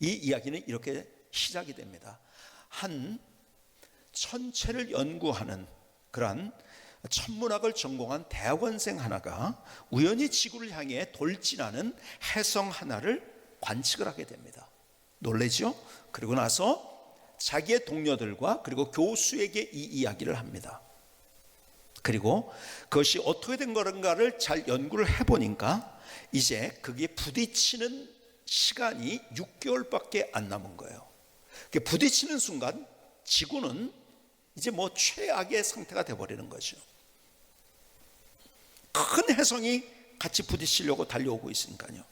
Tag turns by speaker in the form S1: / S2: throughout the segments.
S1: 이 이야기는 이렇게 시작이 됩니다. 한 천체를 연구하는 그러한 천문학을 전공한 대학원생 하나가 우연히 지구를 향해 돌진하는 해성 하나를 관측을 하게 됩니다. 놀래죠? 그리고 나서 자기의 동료들과 그리고 교수에게 이 이야기를 합니다. 그리고 그것이 어떻게 된 건가를 잘 연구를 해보니까 이제 그게 부딪히는 시간이 6개월밖에 안 남은 거예요. 그 부딪히는 순간 지구는 이제 뭐 최악의 상태가 돼버리는 거죠. 큰 해성이 같이 부딪히려고 달려오고 있으니까요.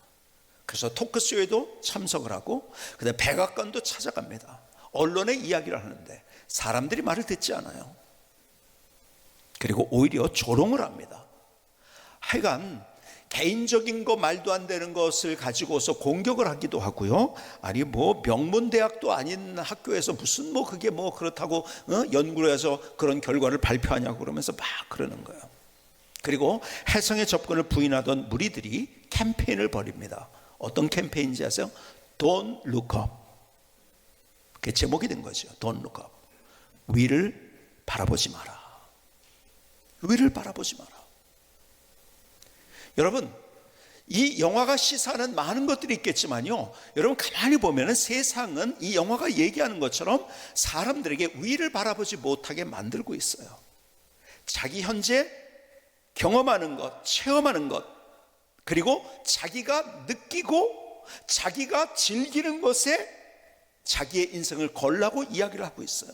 S1: 그래서 토크쇼에도 참석을 하고 그다음 백악관도 찾아갑니다. 언론에 이야기를 하는데 사람들이 말을 듣지 않아요. 그리고 오히려 조롱을 합니다. 하여간 개인적인 거 말도 안 되는 것을 가지고서 공격을 하기도 하고요. 아니 뭐 명문 대학도 아닌 학교에서 무슨 뭐 그게 뭐 그렇다고 어? 연구를 해서 그런 결과를 발표하냐고 그러면서 막 그러는 거예요. 그리고 해성의 접근을 부인하던 무리들이 캠페인을 벌입니다. 어떤 캠페인인지 아세요? Don't look up. 그게 제목이 된 거죠. Don't look up. 위를 바라보지 마라. 위를 바라보지 마라. 여러분, 이 영화가 시사하는 많은 것들이 있겠지만요. 여러분 가만히 보면은 세상은 이 영화가 얘기하는 것처럼 사람들에게 위를 바라보지 못하게 만들고 있어요. 자기 현재 경험하는 것, 체험하는 것, 그리고 자기가 느끼고 자기가 즐기는 것에 자기의 인생을 걸라고 이야기를 하고 있어요.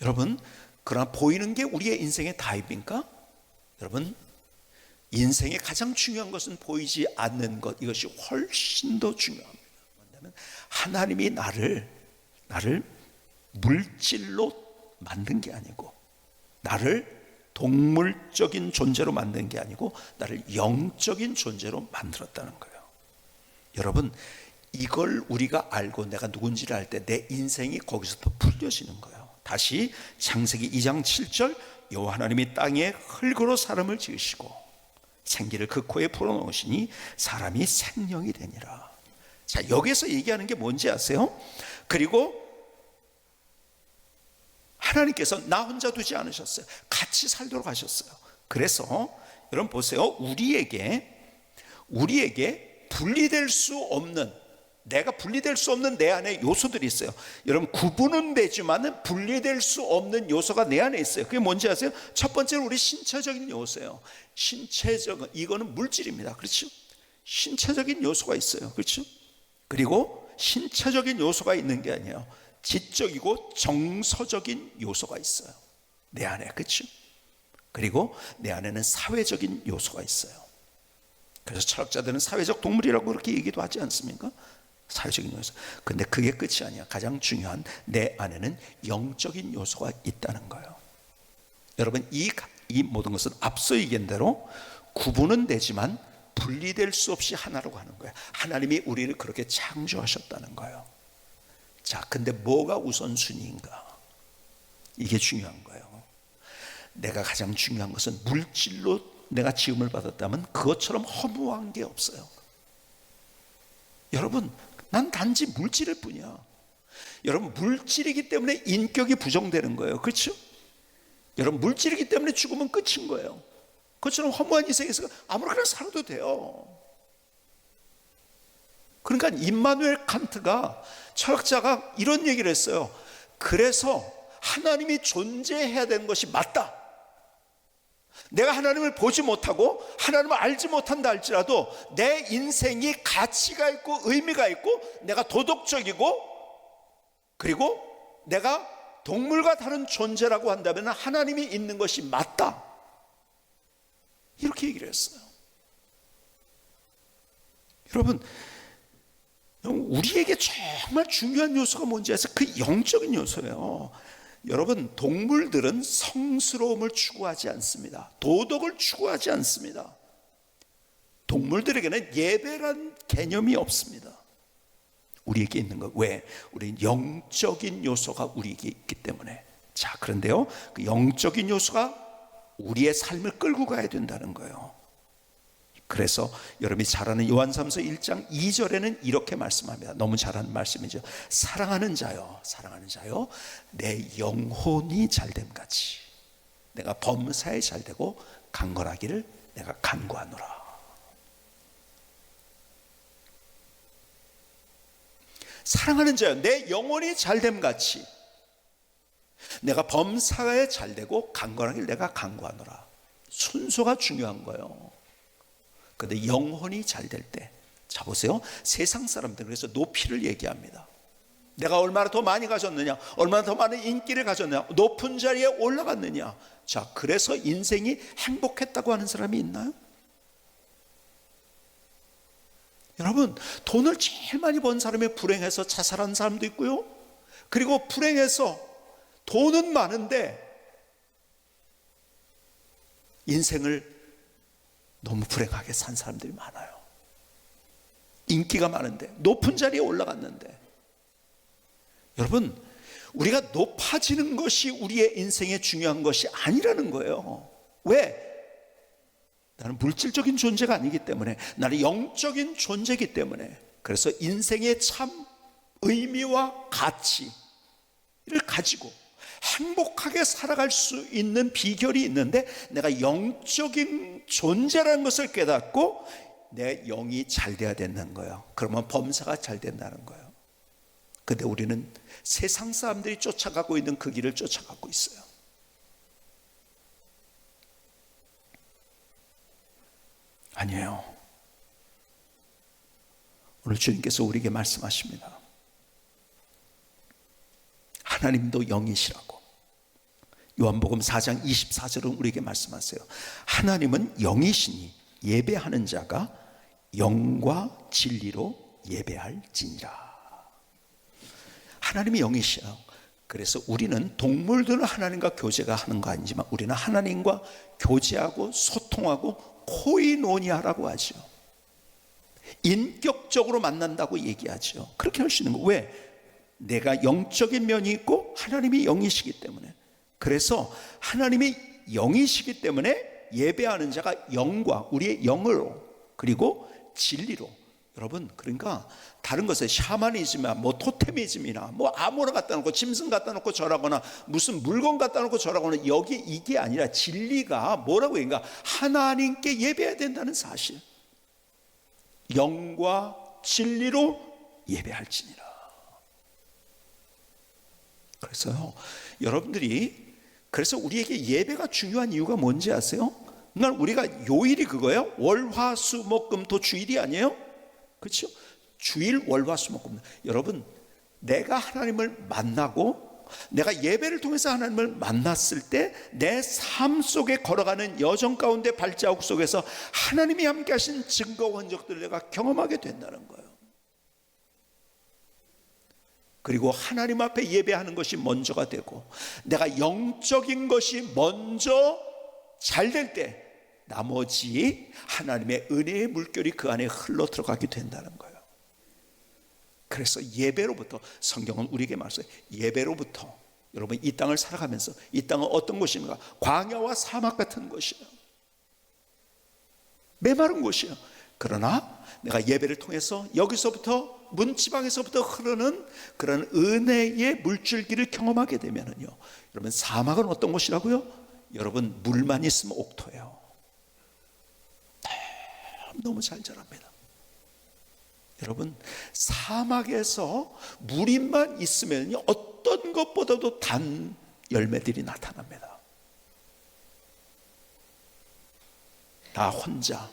S1: 여러분, 그러나 보이는 게 우리의 인생의 다입니까? 여러분, 인생의 가장 중요한 것은 보이지 않는 것 이것이 훨씬 더 중요합니다. 뭐냐면 하나님이 나를 나를 물질로 만든 게 아니고 나를 동물적인 존재로 만든 게 아니고 나를 영적인 존재로 만들었다는 거예요. 여러분 이걸 우리가 알고 내가 누군지를 알 때 내 인생이 거기서 더 풀려지는 거예요. 다시 창세기 2장 7절 여호와 하나님이 땅에 흙으로 사람을 지으시고 생기를 그 코에 불어넣으시니 사람이 생명이 되니라. 자, 여기서 얘기하는 게 뭔지 아세요? 그리고 하나님께서 나 혼자 두지 않으셨어요. 같이 살도록 하셨어요. 그래서 여러분 보세요. 우리에게 우리에게 분리될 수 없는 내가 분리될 수 없는 내 안에 요소들이 있어요. 여러분 구분은 되지만은 분리될 수 없는 요소가 내 안에 있어요. 그게 뭔지 아세요? 첫 번째는 우리 신체적인 요소예요. 신체적 이거는 물질입니다. 그렇죠? 신체적인 요소가 있어요. 그렇죠? 그리고 신체적인 요소가 있는 게 아니에요. 지적이고 정서적인 요소가 있어요. 내 안에 그렇죠? 그리고 내 안에는 사회적인 요소가 있어요. 그래서 철학자들은 사회적 동물이라고 그렇게 얘기도 하지 않습니까? 사회적인 요소. 근데 그게 끝이 아니야. 가장 중요한 내 안에는 영적인 요소가 있다는 거예요. 여러분 이, 이 모든 것은 앞서 얘기한 대로 구분은 되지만 분리될 수 없이 하나라고 하는 거예요. 하나님이 우리를 그렇게 창조하셨다는 거예요. 자, 근데 뭐가 우선순위인가? 이게 중요한 거예요. 내가 가장 중요한 것은 물질로 내가 지음을 받았다면 그것처럼 허무한 게 없어요. 여러분, 난 단지 물질일 뿐이야. 여러분, 물질이기 때문에 인격이 부정되는 거예요. 그렇죠? 여러분, 물질이기 때문에 죽으면 끝인 거예요. 그것처럼 허무한 인생에서 아무렇게나 살아도 돼요. 그러니까 임마누엘 칸트가 철학자가 이런 얘기를 했어요. 그래서 하나님이 존재해야 되는 것이 맞다. 내가 하나님을 보지 못하고 하나님을 알지 못한다 할지라도 내 인생이 가치가 있고 의미가 있고 내가 도덕적이고 그리고 내가 동물과 다른 존재라고 한다면 하나님이 있는 것이 맞다. 이렇게 얘기를 했어요. 여러분, 우리에게 정말 중요한 요소가 뭔지 아세요? 그 영적인 요소예요. 여러분, 동물들은 성스러움을 추구하지 않습니다. 도덕을 추구하지 않습니다. 동물들에게는 예배란 개념이 없습니다. 우리에게 있는 것. 왜? 우리는 영적인 요소가 우리에게 있기 때문에. 자, 그런데요. 그 영적인 요소가 우리의 삶을 끌고 가야 된다는 거예요. 그래서 여러분이 잘 아는 요한삼서 1장 2절에는 이렇게 말씀합니다. 너무 잘하는 말씀이죠. 사랑하는 자요, 사랑하는 자요, 내 영혼이 잘됨 같이 내가 범사에 잘되고 강건하기를 내가 간구하노라. 사랑하는 자요, 내 영혼이 잘됨 같이 내가 범사에 잘되고 강건하기를 내가 간구하노라. 순서가 중요한 거예요. 근데 영혼이 잘 될 때, 자 보세요. 세상 사람들 그래서 높이를 얘기합니다. 내가 얼마나 더 많이 가졌느냐, 얼마나 더 많은 인기를 가졌느냐, 높은 자리에 올라갔느냐. 자, 그래서 인생이 행복했다고 하는 사람이 있나요? 여러분, 돈을 제일 많이 번 사람이 불행해서 자살한 사람도 있고요. 그리고 불행해서 돈은 많은데 인생을 너무 불행하게 산 사람들이 많아요. 인기가 많은데, 높은 자리에 올라갔는데. 여러분, 우리가 높아지는 것이 우리의 인생에 중요한 것이 아니라는 거예요. 왜? 나는 물질적인 존재가 아니기 때문에, 나는 영적인 존재이기 때문에, 그래서 인생의 참 의미와 가치를 가지고 행복하게 살아갈 수 있는 비결이 있는데 내가 영적인 존재라는 것을 깨닫고 내 영이 잘 돼야 된다는 거예요. 그러면 범사가 잘 된다는 거예요. 근데 우리는 세상 사람들이 쫓아가고 있는 그 길을 쫓아가고 있어요. 아니에요. 오늘 주님께서 우리에게 말씀하십니다. 하나님도 영이시라고. 요한복음 4장 24절은 우리에게 말씀하세요. 하나님은 영이시니 예배하는 자가 영과 진리로 예배할지니라. 하나님이 영이시요. 그래서 우리는 동물들은 하나님과 교제가 하는 거 아니지만 우리는 하나님과 교제하고 소통하고 코이노니아라고 하죠. 인격적으로 만난다고 얘기하죠. 그렇게 할 수 있는 거. 왜? 내가 영적인 면이 있고 하나님이 영이시기 때문에. 그래서 하나님이 영이시기 때문에 예배하는 자가 영과 우리의 영으로 그리고 진리로. 여러분 그러니까 다른 것에 샤머니즘이나 뭐 토테미즘이나 뭐 아무나 갖다 놓고 짐승 갖다 놓고 절하거나 무슨 물건 갖다 놓고 절하거나 여기 이게 아니라 진리가 뭐라고 그러니까 하나님께 예배해야 된다는 사실. 영과 진리로 예배할지니라. 그래서요 여러분들이 그래서 우리에게 예배가 중요한 이유가 뭔지 아세요? 날 우리가 요일이 그거예요 월화수목금토 주일이 아니에요 그렇죠? 주일 월화수목금 여러분 내가 하나님을 만나고 내가 예배를 통해서 하나님을 만났을 때 내 삶 속에 걸어가는 여정 가운데 발자국 속에서 하나님이 함께 하신 증거와 흔적들을 내가 경험하게 된다는 거예요. 그리고 하나님 앞에 예배하는 것이 먼저가 되고 내가 영적인 것이 먼저 잘 될 때 나머지 하나님의 은혜의 물결이 그 안에 흘러 들어가게 된다는 거예요. 그래서 예배로부터 성경은 우리에게 말해요. 예배로부터 여러분 이 땅을 살아가면서 이 땅은 어떤 곳인가? 광야와 사막 같은 곳이에요. 메마른 곳이에요. 그러나 내가 예배를 통해서 여기서부터 문지방에서부터 흐르는 그런 은혜의 물줄기를 경험하게 되면은요. 여러분 사막은 어떤 곳이라고요? 여러분 물만 있으면 옥토예요. 너무 잘 자랍니다. 여러분 사막에서 물이만 있으면 어떤 것보다도 단 열매들이 나타납니다. 나 혼자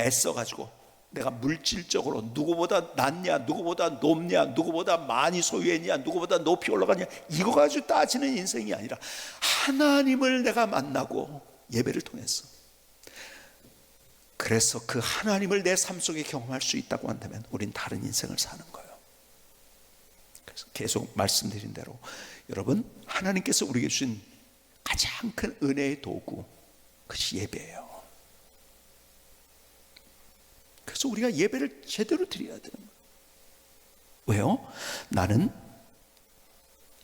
S1: 애써가지고 내가 물질적으로 누구보다 낫냐, 누구보다 높냐, 누구보다 많이 소유했냐, 누구보다 높이 올라가냐 이거 가지고 따지는 인생이 아니라 하나님을 내가 만나고 예배를 통해서 그래서 그 하나님을 내 삶 속에 경험할 수 있다고 한다면 우린 다른 인생을 사는 거예요. 그래서 계속 말씀드린 대로 여러분 하나님께서 우리에게 주신 가장 큰 은혜의 도구 그것이 예배예요. 그래서 우리가 예배를 제대로 드려야 되는 거예요. 왜요? 나는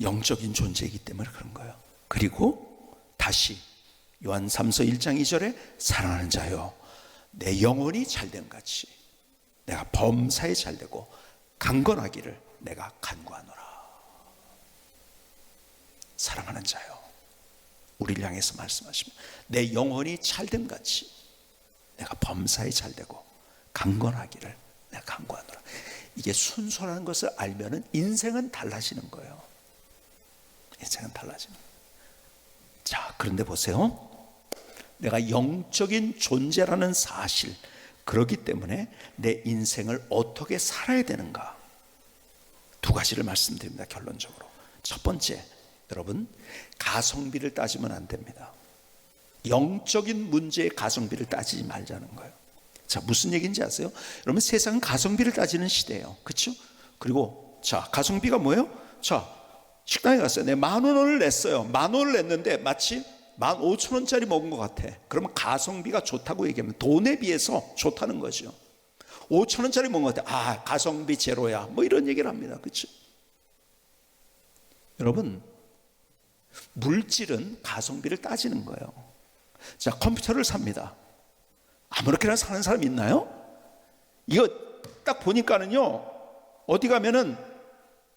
S1: 영적인 존재이기 때문에 그런 거예요. 그리고 다시 요한 3서 1장 2절에 사랑하는 자요 내 영혼이 잘된 같이 내가 범사에 잘되고 강건하기를 내가 간구하노라. 사랑하는 자요. 우리를 향해서 말씀하십니다. 내 영혼이 잘된 같이 내가 범사에 잘되고 강건하기를 내가 간구하노라. 이게 순서라는 것을 알면은 인생은 달라지는 거예요. 인생은 달라지는. 거예요. 자, 그런데 보세요. 내가 영적인 존재라는 사실, 그렇기 때문에 내 인생을 어떻게 살아야 되는가? 두 가지를 말씀드립니다. 결론적으로. 첫 번째, 여러분, 가성비를 따지면 안 됩니다. 영적인 문제의 가성비를 따지지 말자는 거예요. 자, 무슨 얘기인지 아세요? 여러분, 세상은 가성비를 따지는 시대예요. 그렇죠? 그리고 자, 가성비가 뭐예요? 자, 식당에 갔어요. 내 만 원을 냈어요. 만 원을 냈는데 마치 만 오천 원짜리 먹은 것 같아. 그러면 가성비가 좋다고 얘기하면 돈에 비해서 좋다는 거죠. 오천 원짜리 먹은 것 같아. 아, 가성비 제로야. 뭐 이런 얘기를 합니다. 그렇죠? 여러분, 물질은 가성비를 따지는 거예요. 자, 컴퓨터를 삽니다. 아무렇게나 사는 사람 있나요? 이거 딱 보니까는요, 어디 가면은,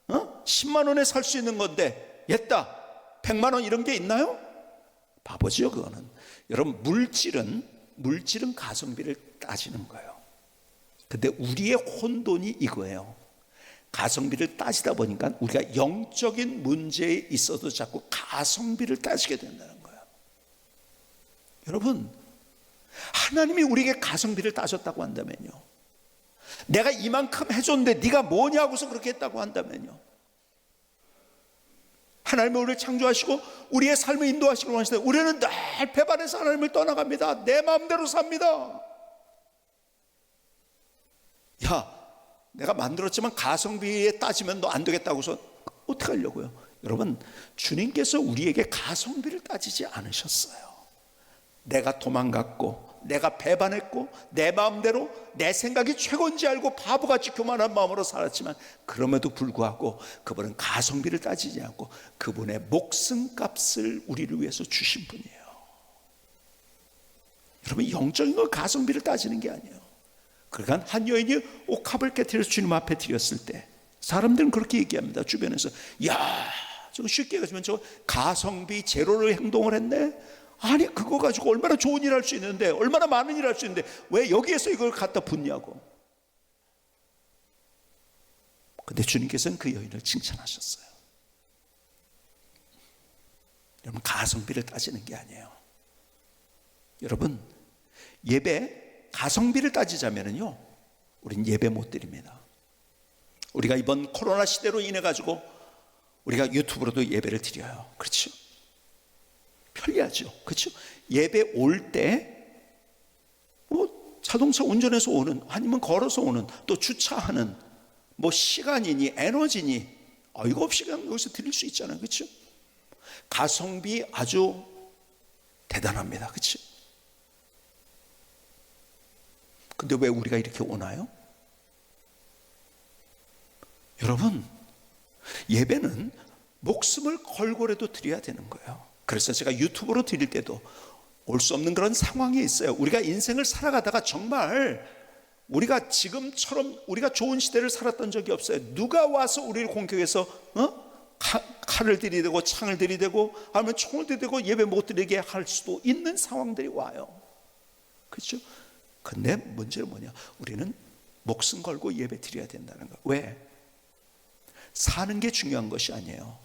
S1: 어? 10만 원에 살 수 있는 건데, 옛다, 100만 원 이런 게 있나요? 바보죠, 그거는. 여러분, 물질은, 물질은 가성비를 따지는 거예요. 근데 우리의 혼돈이 이거예요. 가성비를 따지다 보니까 우리가 영적인 문제에 있어도 자꾸 가성비를 따지게 된다는 거예요. 여러분, 하나님이 우리에게 가성비를 따졌다고 한다면요. 내가 이만큼 해줬는데 네가 뭐냐고서 그렇게 했다고 한다면요. 하나님은 우리를 창조하시고 우리의 삶을 인도하시고 하시는데 우리는 늘 배반해서 하나님을 떠나갑니다. 내 마음대로 삽니다. 야, 내가 만들었지만 가성비에 따지면 너 안 되겠다고서 어떻게 하려고요? 여러분, 주님께서 우리에게 가성비를 따지지 않으셨어요. 내가 도망갔고, 내가 배반했고, 내 마음대로 내 생각이 최고인지 알고 바보같이 교만한 마음으로 살았지만, 그럼에도 불구하고 그분은 가성비를 따지지 않고 그분의 목숨값을 우리를 위해서 주신 분이에요. 여러분, 영적인 건 가성비를 따지는 게 아니에요. 그러니까 한 여인이 옥합을 깨뜨려서 주님 앞에 드렸을 때 사람들은 그렇게 얘기합니다. 주변에서 야 저거 쉽게 가지면 저 가성비 제로로 행동을 했네. 아니 그거 가지고 얼마나 좋은 일 할 수 있는데 얼마나 많은 일 할 수 있는데 왜 여기에서 이걸 갖다 붓냐고. 근데 주님께서는 그 여인을 칭찬하셨어요. 여러분 가성비를 따지는 게 아니에요. 여러분 예배 가성비를 따지자면요, 우린 예배 못 드립니다. 우리가 이번 코로나 시대로 인해 가지고 우리가 유튜브로도 예배를 드려요. 그렇죠? 편리하죠. 그렇죠? 예배 올 때 뭐 자동차 운전해서 오는 아니면 걸어서 오는 또 주차하는 뭐 시간이니 에너지니 아, 이거 없이 그냥 여기서 드릴 수 있잖아요. 그렇죠? 가성비 아주 대단합니다. 그렇죠? 근데 왜 우리가 이렇게 오나요? 여러분, 예배는 목숨을 걸고라도 드려야 되는 거예요. 그래서 제가 유튜브로 드릴 때도 올 수 없는 그런 상황이 있어요. 우리가 인생을 살아가다가 정말 우리가 지금처럼 우리가 좋은 시대를 살았던 적이 없어요. 누가 와서 우리를 공격해서 어? 칼을 들이대고 창을 들이대고 아니면 총을 들이대고 예배 못 드리게 할 수도 있는 상황들이 와요. 그렇죠? 근데 문제는 뭐냐? 우리는 목숨 걸고 예배 드려야 된다는 거. 왜? 사는 게 중요한 것이 아니에요.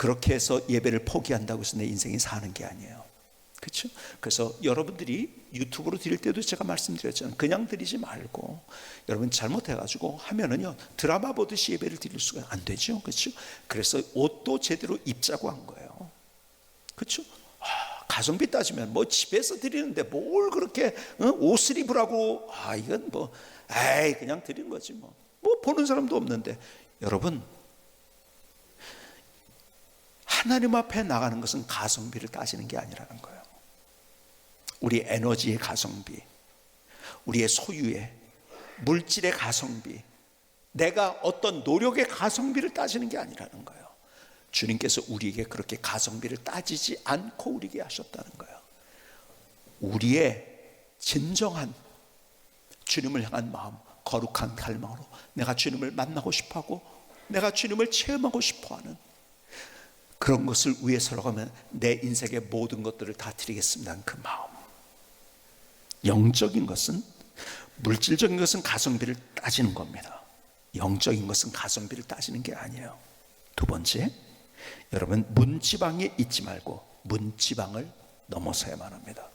S1: 그렇게 해서 예배를 포기한다고 해서 내 인생이 사는 게 아니에요. 그렇죠? 그래서 여러분들이 유튜브로 드릴 때도 제가 말씀드렸잖아요. 그냥 드리지 말고 여러분 잘못해가지고 하면은요 드라마 보듯이 예배를 드릴 수가 안 되죠. 그렇죠? 그래서 옷도 제대로 입자고 한 거예요. 그렇죠? 가성비 따지면 뭐 집에서 드리는데 뭘 그렇게 어? 옷을 입으라고 아 이건 뭐 에이 그냥 드리는 거지 뭐. 뭐 보는 사람도 없는데 여러분 하나님 앞에 나가는 것은 가성비를 따지는 게 아니라는 거예요. 우리 에너지의 가성비, 우리의 소유의 물질의 가성비, 내가 어떤 노력의 가성비를 따지는 게 아니라는 거예요. 주님께서 우리에게 그렇게 가성비를 따지지 않고 우리에게 하셨다는 거예요. 우리의 진정한 주님을 향한 마음, 거룩한 갈망으로 내가 주님을 만나고 싶어 하고 내가 주님을 체험하고 싶어 하는 그런 것을 위해서라고 하면 내 인생의 모든 것들을 다 드리겠습니다. 그 마음. 영적인 것은 물질적인 것은 가성비를 따지는 겁니다. 영적인 것은 가성비를 따지는 게 아니에요. 두 번째, 여러분 문지방에 있지 말고 문지방을 넘어서야만 합니다.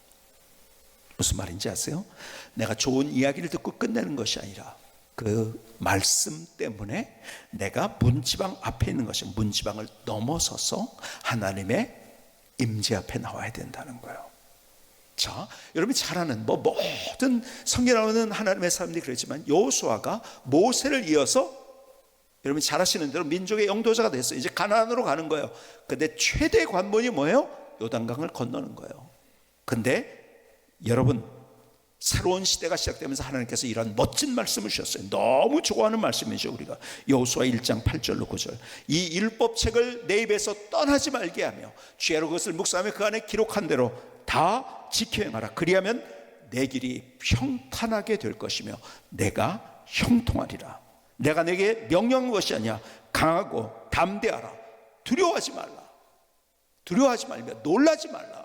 S1: 무슨 말인지 아세요? 내가 좋은 이야기를 듣고 끝내는 것이 아니라 그 말씀 때문에 내가 문지방 앞에 있는 것이 문지방을 넘어서서 하나님의 임재 앞에 나와야 된다는 거예요. 자, 여러분이 잘 아는 뭐 모든 성경 나오는 하나님의 사람들이 그랬지만 여호수아가 모세를 이어서 여러분 잘 아시는 대로 민족의 영도자가 됐어요. 이제 가나안으로 가는 거예요. 근데 최대 관문이 뭐예요? 요단강을 건너는 거예요. 근데 여러분 새로운 시대가 시작되면서 하나님께서 이런 멋진 말씀을 주셨어요. 너무 좋아하는 말씀이죠, 우리가. 여호수아 1장 8절로 9절. 이 율법책을 내 입에서 떠나지 말게 하며 죄로 그것을 묵상하며 그 안에 기록한 대로 다 지켜 행하라. 그리하면 내 길이 평탄하게 될 것이며 내가 형통하리라. 내가 내게 명령한 것이 아니야. 강하고 담대하라. 두려워하지 말라. 두려워하지 말며 놀라지 말라.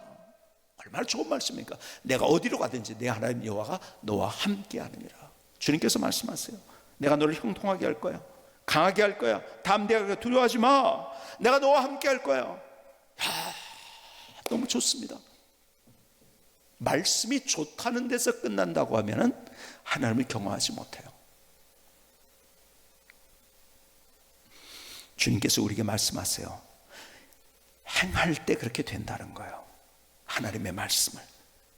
S1: 얼마나 좋은 말씀입니까? 내가 어디로 가든지 내 하나님 여호와가 너와 함께 하느니라. 주님께서 말씀하세요. 내가 너를 형통하게 할 거야. 강하게 할 거야. 담대하게 두려워하지 마. 내가 너와 함께 할 거야. 야, 너무 좋습니다. 말씀이 좋다는 데서 끝난다고 하면은 하나님을 경험하지 못해요. 주님께서 우리에게 말씀하세요. 행할 때 그렇게 된다는 거예요. 하나님의 말씀을.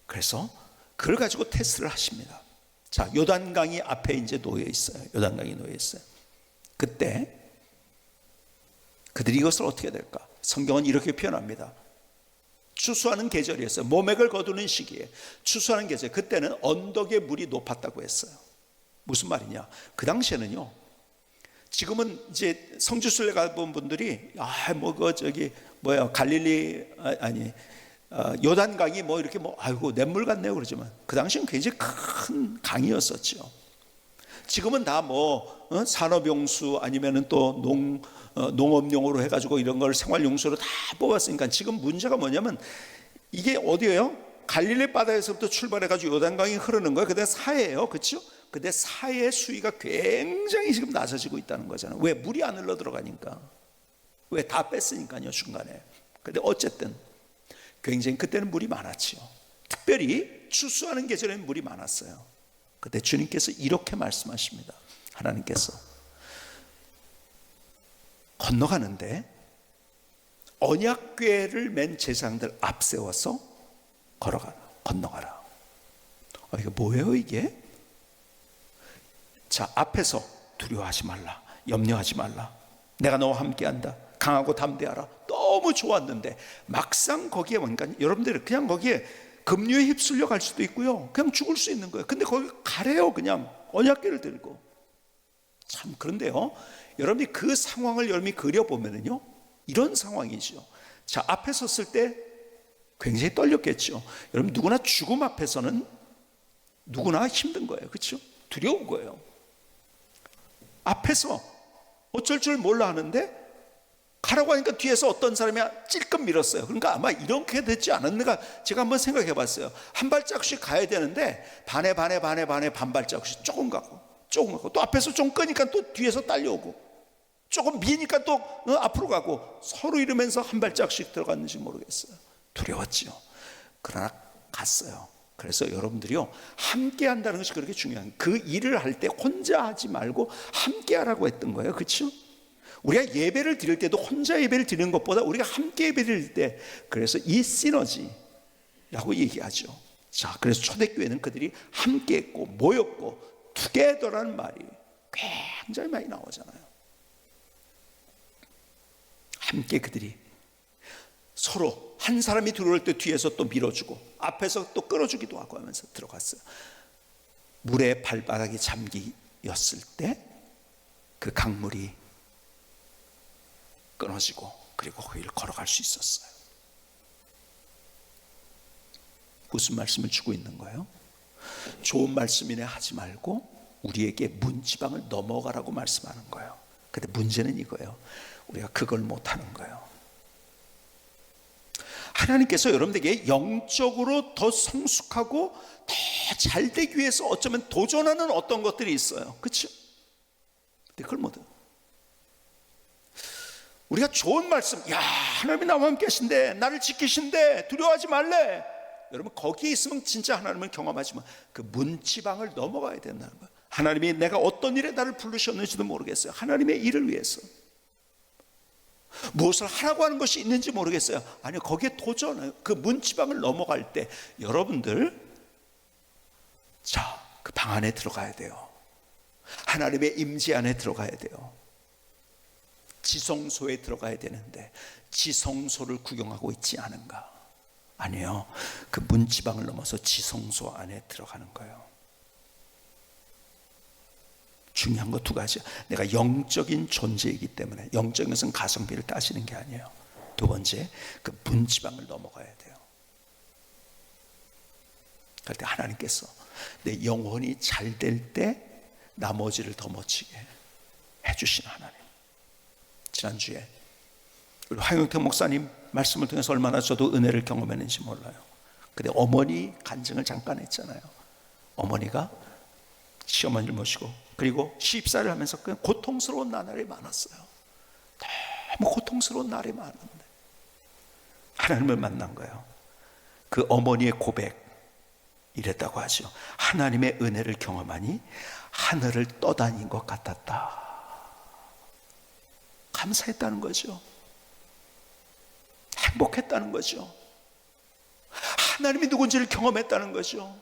S1: 그래서 그걸 가지고 테스트를 하십니다. 자, 요단강이 앞에 이제 놓여 있어요. 요단강이 놓여 있어요. 그때 그들이 이것을 어떻게 될까? 성경은 이렇게 표현합니다. 추수하는 계절이었어요. 모맥을 거두는 시기에 추수하는 계절. 그때는 언덕에 물이 높았다고 했어요. 무슨 말이냐? 그 당시에는요. 지금은 이제 성지순례 가본 분들이 아뭐그 저기 뭐야 갈릴리 아, 아니 어, 요단강이 뭐 이렇게 뭐 아이고 냇물 같네요 그러지만 그 당시엔 굉장히 큰 강이었었죠. 지금은 다뭐 어? 산업용수 아니면은 또농 어, 농업용으로 해가지고 이런 걸 생활용수로 다 뽑았으니까 지금 문제가 뭐냐면 이게 어디예요? 갈릴리 바다에서부터 출발해가지고 요단강이 흐르는 거예요. 그때 사해예요, 그렇죠? 근데 사해의 수위가 굉장히 지금 낮아지고 있다는 거잖아요. 왜 물이 안 흘러 들어가니까? 왜 다 뺐으니까요 중간에. 근데 어쨌든 굉장히 그때는 물이 많았지요. 특별히 추수하는 계절에는 물이 많았어요. 그때 주님께서 이렇게 말씀하십니다. 하나님께서 건너가는데 언약궤를 맨 제사장들 앞세워서 걸어가라, 건너가라. 아, 이게 뭐예요, 이게? 자, 앞에서 두려워하지 말라, 염려하지 말라. 내가 너와 함께 한다. 강하고 담대하라. 너무 좋았는데 막상 거기에 보니까 여러분들 그냥 거기에 급류에 휩쓸려 갈 수도 있고요. 그냥 죽을 수 있는 거예요. 근데 거기 가래요, 그냥 언약궤를 들고. 참 그런데요. 여러분이 그 상황을 여러분이 그려보면은요. 이런 상황이죠. 자, 앞에 섰을 때 굉장히 떨렸겠죠. 여러분 누구나 죽음 앞에서는 누구나 힘든 거예요. 그렇죠? 두려운 거예요. 앞에서 어쩔 줄 몰라 하는데 가라고 하니까 뒤에서 어떤 사람이 찔끔 밀었어요. 그러니까 아마 이렇게 됐지 않았는가 제가 한번 생각해 봤어요. 한 발짝씩 가야 되는데 반에 반에 반에 반에 반 발짝씩 조금 가고 조금 가고 또 앞에서 좀 끄니까 또 뒤에서 딸려오고 조금 미니까 또 어, 앞으로 가고 서로 이러면서 한 발짝씩 들어갔는지 모르겠어요. 두려웠지요. 그러나 갔어요. 그래서 여러분들이요 함께 한다는 것이 그렇게 중요한 그 일을 할 때 혼자 하지 말고 함께 하라고 했던 거예요. 그렇죠? 우리가 예배를 드릴 때도 혼자 예배를 드리는 것보다 우리가 함께 예배를 드릴 때 그래서 이 시너지라고 얘기하죠. 자, 그래서 초대교회는 그들이 함께 했고 모였고 투게더라는 말이 굉장히 많이 나오잖아요. 함께 그들이 서로 한 사람이 들어올 때 뒤에서 또 밀어주고 앞에서 또 끌어주기도 하고 하면서 들어갔어요. 물에 발바닥이 잠기였을 때 그 강물이 끊어지고 그리고 거기를 걸어갈 수 있었어요. 무슨 말씀을 주고 있는 거예요? 좋은 말씀이네 하지 말고 우리에게 문지방을 넘어가라고 말씀하는 거예요. 근데 문제는 이거예요. 우리가 그걸 못하는 거예요. 하나님께서 여러분들에게 영적으로 더 성숙하고 더 잘 되기 위해서 어쩌면 도전하는 어떤 것들이 있어요. 그렇죠? 근데 그걸 못. 우리가 좋은 말씀, 야 하나님이 나와 함께 하신대, 나를 지키신대, 두려워하지 말래. 여러분 거기에 있으면 진짜 하나님을 경험하지만 그 문지방을 넘어가야 된다는 거예요. 하나님이 내가 어떤 일에 나를 부르셨는지도 모르겠어요. 하나님의 일을 위해서. 무엇을 하라고 하는 것이 있는지 모르겠어요. 아니 거기에 도전, 그 문지방을 넘어갈 때 여러분들 자 그 방 안에 들어가야 돼요. 하나님의 임재 안에 들어가야 돼요. 지성소에 들어가야 되는데 지성소를 구경하고 있지 않은가? 아니요. 그 문지방을 넘어서 지성소 안에 들어가는 거예요. 중요한 거 두 가지야. 내가 영적인 존재이기 때문에 영적인 것은 가성비를 따지는 게 아니에요. 두 번째, 그 문지방을 넘어가야 돼요. 그럴 때 하나님께서 내 영혼이 잘 될 때 나머지를 더 멋지게 해주신 하나님. 지난주에 우리 화영태 목사님 말씀을 통해서 얼마나 저도 은혜를 경험했는지 몰라요. 근데 어머니 간증을 잠깐 했잖아요. 어머니가 시어머니를 모시고 그리고 시집살이를 하면서 그 고통스러운 나날이 많았어요. 너무 고통스러운 날이 많은데 하나님을 만난 거예요. 그 어머니의 고백 이랬다고 하죠. 하나님의 은혜를 경험하니 하늘을 떠다닌 것 같았다. 감사했다는 거죠. 행복했다는 거죠. 하나님이 누군지를 경험했다는 거죠.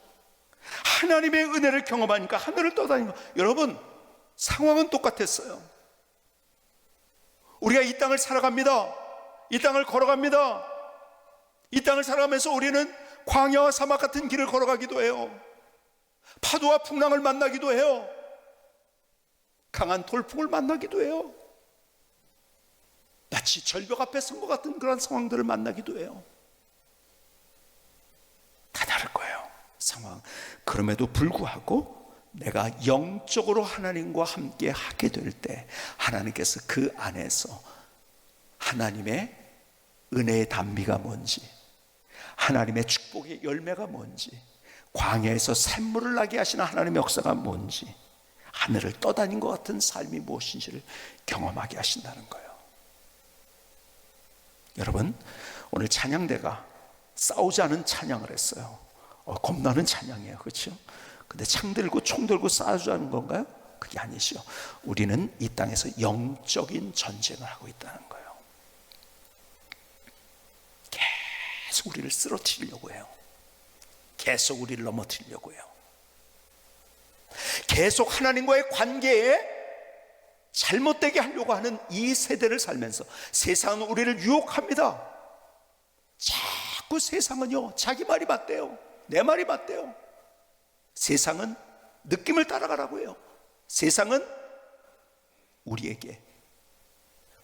S1: 하나님의 은혜를 경험하니까 하늘을 떠다니는 거. 여러분, 상황은 똑같았어요. 우리가 이 땅을 살아갑니다. 이 땅을 걸어갑니다. 이 땅을 살아가면서 우리는 광야와 사막 같은 길을 걸어가기도 해요. 파도와 풍랑을 만나기도 해요. 강한 돌풍을 만나기도 해요. 마치 절벽 앞에 선 것 같은 그런 상황들을 만나기도 해요. 다 다를 거예요. 상황. 그럼에도 불구하고 내가 영적으로 하나님과 함께 하게 될 때 하나님께서 그 안에서 하나님의 은혜의 단비가 뭔지 하나님의 축복의 열매가 뭔지 광야에서 샘물을 나게 하시는 하나님의 역사가 뭔지 하늘을 떠다닌 것 같은 삶이 무엇인지를 경험하게 하신다는 거예요. 여러분 오늘 찬양대가 싸우지 않은 찬양을 했어요. 어, 겁나는 찬양이에요. 그렇죠? 근데 창 들고 총 들고 싸우자는 건가요? 그게 아니죠. 우리는 이 땅에서 영적인 전쟁을 하고 있다는 거예요. 계속 우리를 쓰러뜨리려고 해요. 계속 우리를 넘어뜨리려고 해요. 계속 하나님과의 관계에 잘못되게 하려고 하는 이 세대를 살면서 세상은 우리를 유혹합니다. 자꾸 세상은요, 자기 말이 맞대요. 내 말이 맞대요. 세상은 느낌을 따라가라고 해요. 세상은 우리에게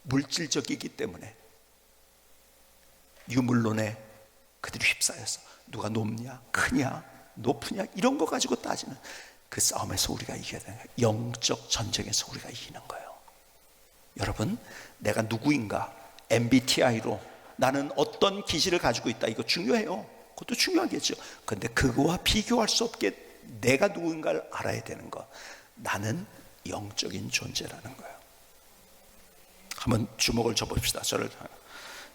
S1: 물질적이기 때문에 유물론에 그들이 휩싸여서 누가 높냐, 크냐, 높으냐 이런 거 가지고 따지는 그 싸움에서 우리가 이겨야 되는 거예요. 영적 전쟁에서 우리가 이기는 거예요. 여러분, 내가 누구인가? MBTI로 나는 어떤 기질을 가지고 있다. 이거 중요해요. 그것도 중요하겠죠. 근데 그거와 비교할 수 없게 내가 누구인가를 알아야 되는 것. 나는 영적인 존재라는 거예요. 한번 주목을 줘봅시다. 저를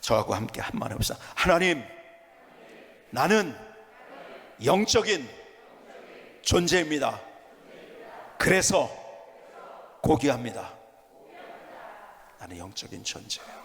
S1: 저하고 함께 한번 해봅시다. 하나님, 나는 영적인 존재입니다. 그래서 고귀합니다. 나는 영적인 존재예요.